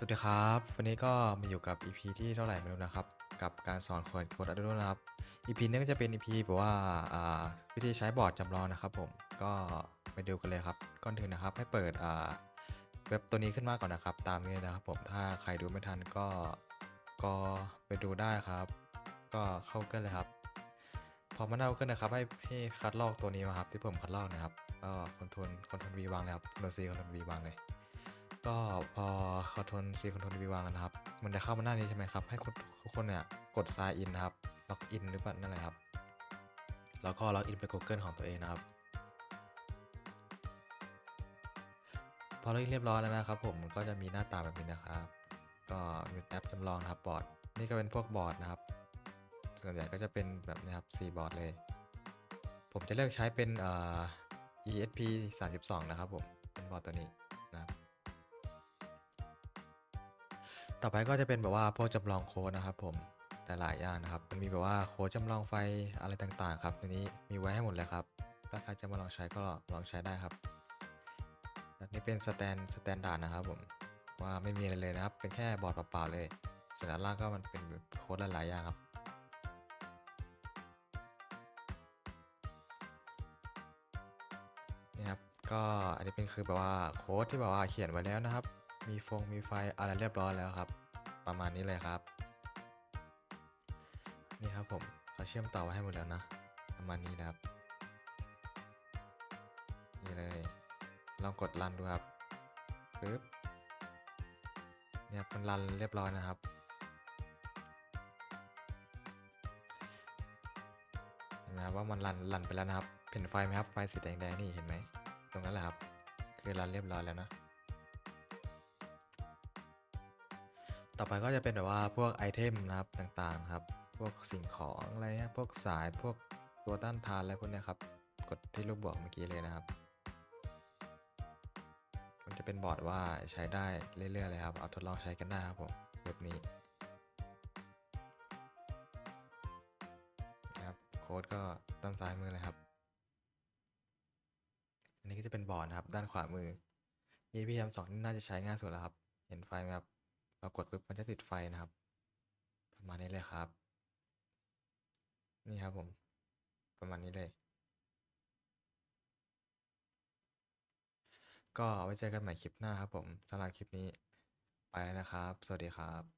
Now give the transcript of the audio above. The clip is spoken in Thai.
สวัสดีครับ วันนี้ก็มาอยู่กับ EP ที่เท่าไหร่ไม่รู้นะครับ กับการสอนโค้ดโคดอัดด้วยนะครับ EP นี้ก็จะเป็น EP แบบว่าอ่าวิธีใช้บอร์ดจำลองนะครับผมก็ไปดูกันเลยครับก่อนอื่นนะครับให้เปิดเว็บตัวนี้ขึ้นมาก่อนนะครับ ตามนี้นะครับผมถ้าใครดูไม่ทันก็ก็ไปดูได้ครับ ก็เข้ากันเลยครับ พอมาเข้ากันนะครับให้ให้คัดลอกตัวนี้มาครับที่ผมคัดลอกนะครับก็คอนโทรลคอนโทรลวีวางเลยครับโนซีคอนโทรลวีวางเลย ก็พอคอนโทรลซีคอนโทรลวีวางแล้วนะครับ มันจะเข้ามาหน้านี้ใช่ไหมครับ ให้ทุกคนเนี่ยกด sign in นะครับ ล็อกอินหรือเปล่านั่นแหละครับ แล้วก็ล็อกอินไป Google ของตัวเองนะครับ พอล็อกอินเรียบร้อยแล้วนะครับ ผมก็จะมีหน้าตาแบบนี้นะครับ ก็มีแอปจำลองนะครับบอร์ด นี่ก็เป็นพวกบอร์ดนะครับ ส่วนใหญ่ก็จะเป็นแบบนี้ครับ4บอร์ดเลย ผมจะเลือกใช้เป็นเอ่อ ESP 32 นะครับผม เป็นบอร์ดตัวนี้ ต่อไปก็จะเป็นแบบว่าพวกจำลองโค้ดนะครับผมแต่หลายอย่างนะครับ มันมีแบบว่าโค้ดจำลองไฟอะไรต่างๆ ครับตัวนี้มีไว้ให้หมดเลยครับ ถ้าใครจะมาลองใช้ก็ลองใช้ได้ครับอันนี้เป็นสแตนสแตนดาร์ดนะครับผมว่าไม่มีอะไรเลยนะครับ เป็นแค่บอร์ดเปล่าๆเลยส่วนด้านล่างก็มันเป็นโค้ดหลายๆอย่างครับนี่ครับก็อันนี้เป็นคือแบบว่าโค้ดที่แบบว่าเขียนไว้แล้วนะครับ มีฟงมีไฟอะไรเรียบร้อยแล้วครับ ประมาณนี้เลยครับ นี่ครับผมเขาเชื่อมต่อไว้ให้หมดแล้วนะ ประมาณนี้นะครับ นี่เลย ลองกดรันดูครับปึ๊บเนี่ยมันรันเรียบร้อยนะครับเห็นไหมครับว่ามันรันรันไปแล้วนะครับเห็นไฟไหมครับไฟสีแดงๆนี่เห็นไหมตรงนั้นแหละครับ คือรันเรียบร้อยแล้วนะ ต่อไปก็จะเป็นแบบว่าพวกไอเทมนะครับต่างๆครับ พวกสิ่งของอะไรเงี้ยพวกสายพวกตัวต้านทานอะไรพวกเนี้ยครับ กดที่รูปบวกเมื่อกี้เลยนะครับ มันจะเป็นบอร์ดว่าใช้ได้เรื่อยๆเลยครับ เอาทดลองใช้กันได้ครับผมแบบนี้นะครับโค้ดก็ด้านซ้ายมือเลยครับ อันนี้ก็จะเป็นบอร์ดนะครับ ด้านขวามือ EPM 2นี่น่าจะใช้ง่ายสุดแล้วครับ เห็นไฟไหมครับ เรากดปุ๊บมันจะติดไฟนะครับ ประมาณนี้เลยครับ นี่ครับผม ประมาณนี้เลย ก็ไว้เจอกันใหม่คลิปหน้าครับผมสำหรับคลิปนี้ไปแล้วนะครับ สวัสดีครับ